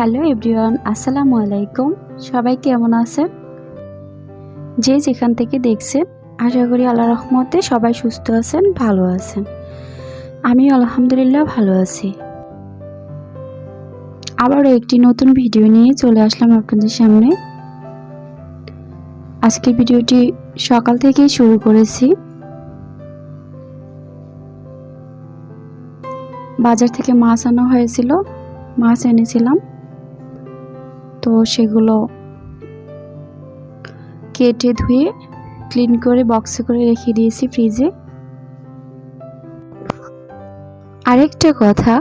Hello everyone, আসসালামু আলাইকুম। সবাই কেমন আছেন? যে যেখান থেকে দেখছেন, আশা করি আল্লাহ রহমতে সবাই সুস্থ আছেন, ভালো আছেন। আমি আলহামদুলিল্লাহ ভালো আছি। আবারও একটি নতুন ভিডিও নিয়ে চলে আসলাম আপনাদের সামনে। আজকের ভিডিওটি সকাল থেকেই শুরু করেছি। বাজার থেকে মাছ আনা হয়েছিল, মাছ এনেছিলাম। তো সেগুলো কেটে ধুয়ে ক্লিন করে বক্সে করে রেখে দিয়েছি ফ্রিজে আরেকটা কথা,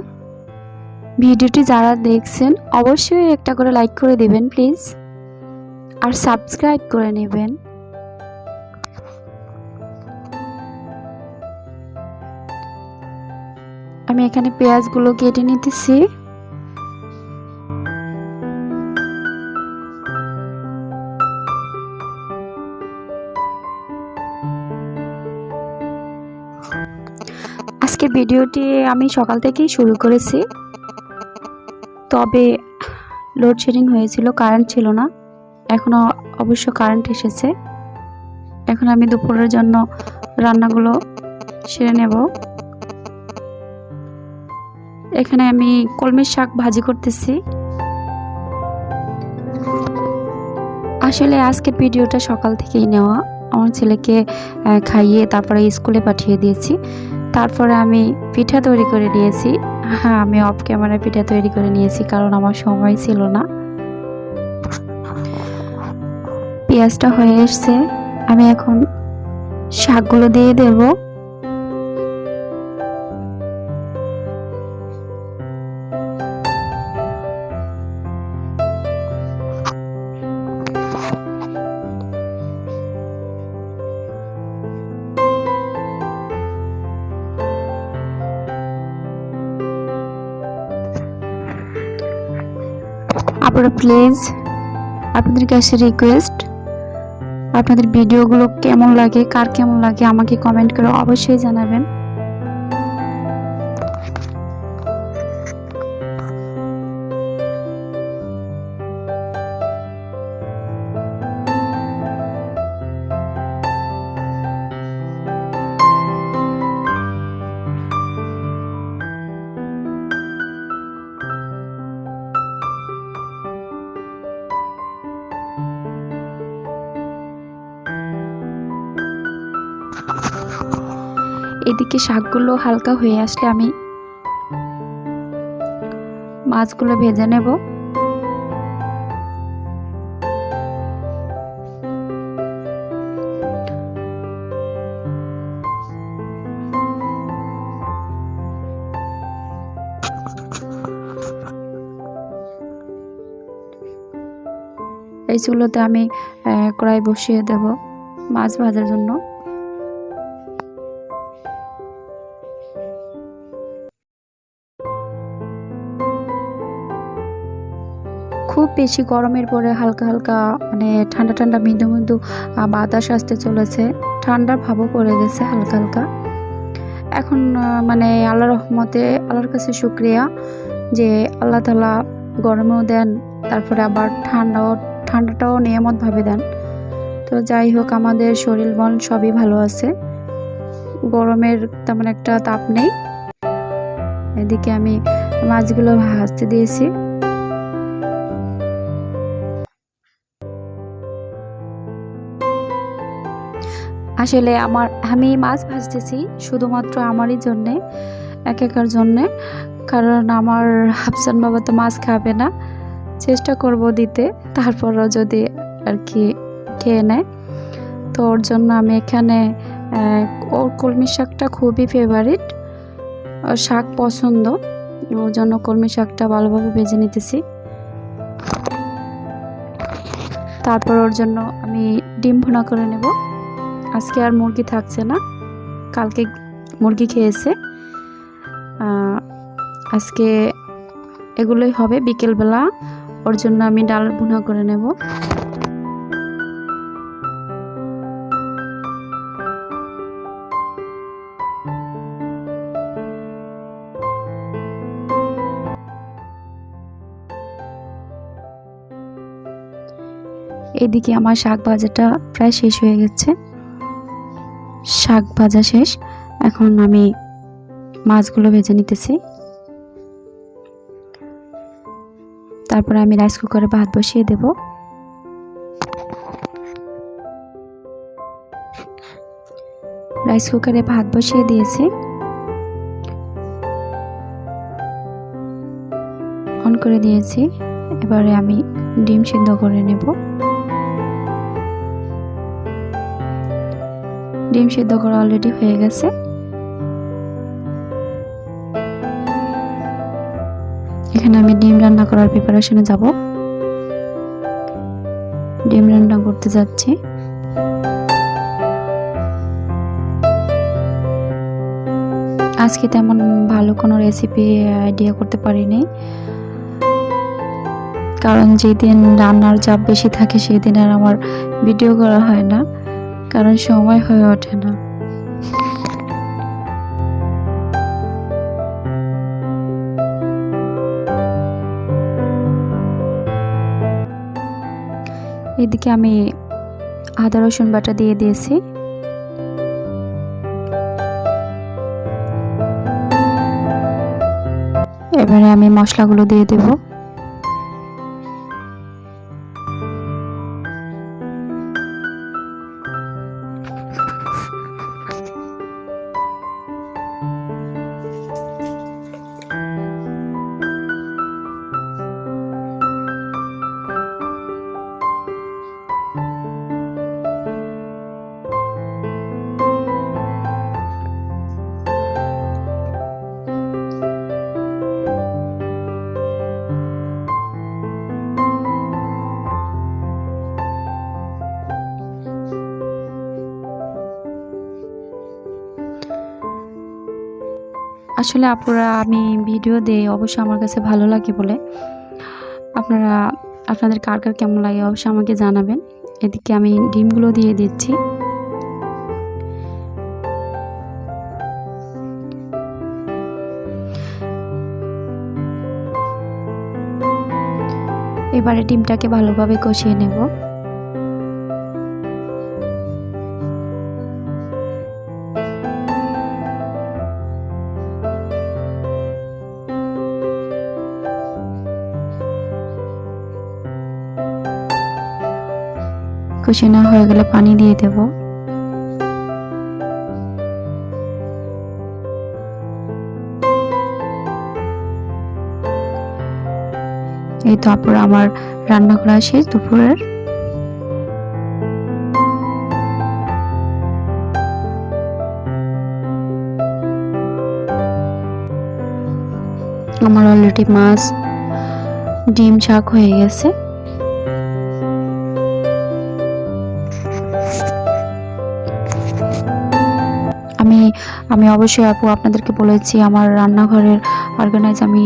ভিডিওটি যারা দেখছেন, অবশ্যই একটা করে লাইক করে দেবেন প্লিজ আর সাবস্ক্রাইব করে নেবেন। আমি এখানে পেঁয়াজগুলো কেটে নিতেছি। আজকের ভিডিওটি আমি সকাল থেকেই শুরু করেছি। তবে লোডশেডিং হয়েছিল কারেন্ট ছিল না। এখনও অবশ্য কারেন্ট এসেছে। এখন আমি দুপুরের জন্য রান্নাগুলো সেরে নেব। এখানে আমি কলমির শাক ভাজি করতেছি। আসলে আজকের ভিডিওটা সকাল থেকেই নেওয়া। আমার ছেলেকে খাইয়ে তারপরে স্কুলে পাঠিয়ে দিয়েছি। তারপরে আমি পিঠা তৈরি করে নিয়েছি। হ্যাঁ আমি অফ ক্যামেরা পিঠা তৈরি করে নিয়েছি কারণ আমার সময় ছিল না। পেঁয়াজটা হয়ে এসছে। আমি এখন শাকগুলো দিয়ে দেব। আপনারা প্লিজ আপনাদের কাছে রিকোয়েস্ট আপনাদের ভিডিওগুলো কেমন লাগে, কার কেমন লাগে আমাকে কমেন্ট করে অবশ্যই জানাবেন। এদিকে শাকগুলো হালকা হয়ে আসলে আমি মাছগুলো ভেজে নেব। এই চুলোতে আমি কড়াই বসিয়ে দেব মাছ ভাজার জন্য। খুব বেশি গরমের পরে হালকা হালকা মানে ঠান্ডা ঠান্ডা মৃদু মৃদু বাতাস আসতে চলেছে। ঠান্ডার ভাবও পড়ে গেছে হালকা হালকা। এখন মানে আল্লাহ রহমতে, আল্লাহর কাছে শুক্রিয়া যে আল্লাহ তালা গরমেও দেন, তারপরে আবার ঠান্ডাও, ঠান্ডাটাও নিয়ামতভাবে দেন। তো যাই হোক, আমাদের শরীর মন সবই ভালো আছে। গরমের তেমন একটা তাপ নেই। এদিকে আমি মাছগুলো ভাজতে দিয়েছি। আসলে আমার, আমি মাছ ভাজতেছি শুধুমাত্র আমারই জন্যে, এক একার জন্যে। কারণ আমার হাফসান বাবা তো মাছ খাবে না। চেষ্টা করব দিতে, তারপরও যদি আর কি খেয়ে নেয়। তো ওর জন্য আমি এখানে ওর কলমি শাকটা খুবই ফেভারিট শাক পছন্দ। ওর জন্য কলমি শাকটা ভালোভাবে ভেজে নিতেছি। তারপর ওর জন্য আমি ডিম ভুনা করে নেব। আজকে আর মুরগি থাকছে না। কালকে মুরগি খেয়েছে। আজকে এগুলোই হবে বিকেলবেলা। ওর জন্য আমি ডাল ভুনা করে নেব। এদিকে আমার শাক ভাজাটা প্রায় শেষ হয়ে গেছে। শাক ভাজা শেষ। এখন আমি মাছগুলো ভেজে নিতেছি। তারপরে আমি রাইস কুকারে ভাত বসিয়ে দেব। রাইস কুকারে ভাত বসিয়ে দিয়েছি। অন করে দিয়েছি। এবারে আমি ডিম সিদ্ধ করে নেব। ডিম সিদ্ধ করা অলরেডি হয়ে গেছে। এখানে আমি ডিম রান্না করার প্রিপারেশনে যাব। ডিম রান্না করতে যাচ্ছি। আজকে তেমন ভালো কোনো রেসিপি আইডিয়া করতে পারিনি। কারণ যেদিন রান্নার চাপ বেশি থাকে সেই দিন আর আমার ভিডিও করা হয় না। কারণ সময় হয়ে ওঠে না। এদিকে আমি আদা, রসুন বাটা দিয়ে দিয়েছি। এবারে আমি মশলাগুলো দিয়ে দেব। আসলে আপুরা আমি ভিডিও দেই, অবশ্যই আমার কাছে ভালো লাগে বলে। আপনারা, আপনাদের কার কার কেমন লাগে অবশ্যই আমাকে জানাবেন। এদিকে আমি ডিমগুলো দিয়ে দিচ্ছি। এবারে ডিমটাকে ভালোভাবে কষিয়ে নেব। কষে না হয়ে গেলে পানি দিয়ে দেব। এই তো আপুর আমার রান্না করা শেষ দুপুরের। আমার অলরেডি মাছ, ডিম, শাক হয়ে গেছে। আমি অবশ্যই আপু আপনাদেরকে বলেছি, আমার রান্নাঘরের অর্গানাইজ আমি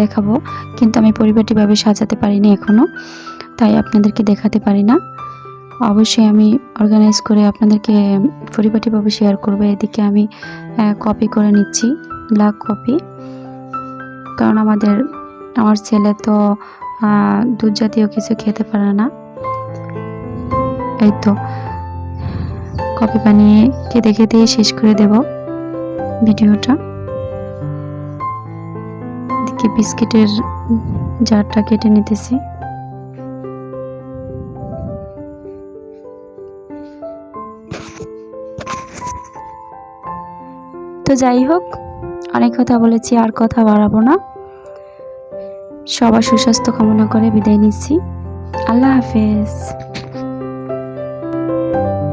দেখাবো। কিন্তু আমি পরিপাটিভাবে সাজাতে পারিনি এখনও তাই আপনাদেরকে দেখাতে পারি না। অবশ্যই আমি অর্গানাইজ করে আপনাদেরকে পরিপাটিভাবে শেয়ার করব। এদিকে আমি কপি করে নিচ্ছি ব্ল্যাক কপি কারণ আমাদের, আমার ছেলে তো দুধ জাতীয় কিছু খেতে পারে না। এই তো কপি বানিয়ে কেটে কেটে শেষ করে দেব। ভিডিওটা। এদিকে বিস্কিটের জারটা কেটে নিতেছি। তো যাই হোক, অনেক কথা বলেছি, আর কথা বাড়াবো না। সবার সুস্বাস্থ্য কামনা করে বিদায় নিচ্ছি। আল্লাহ হাফেজ।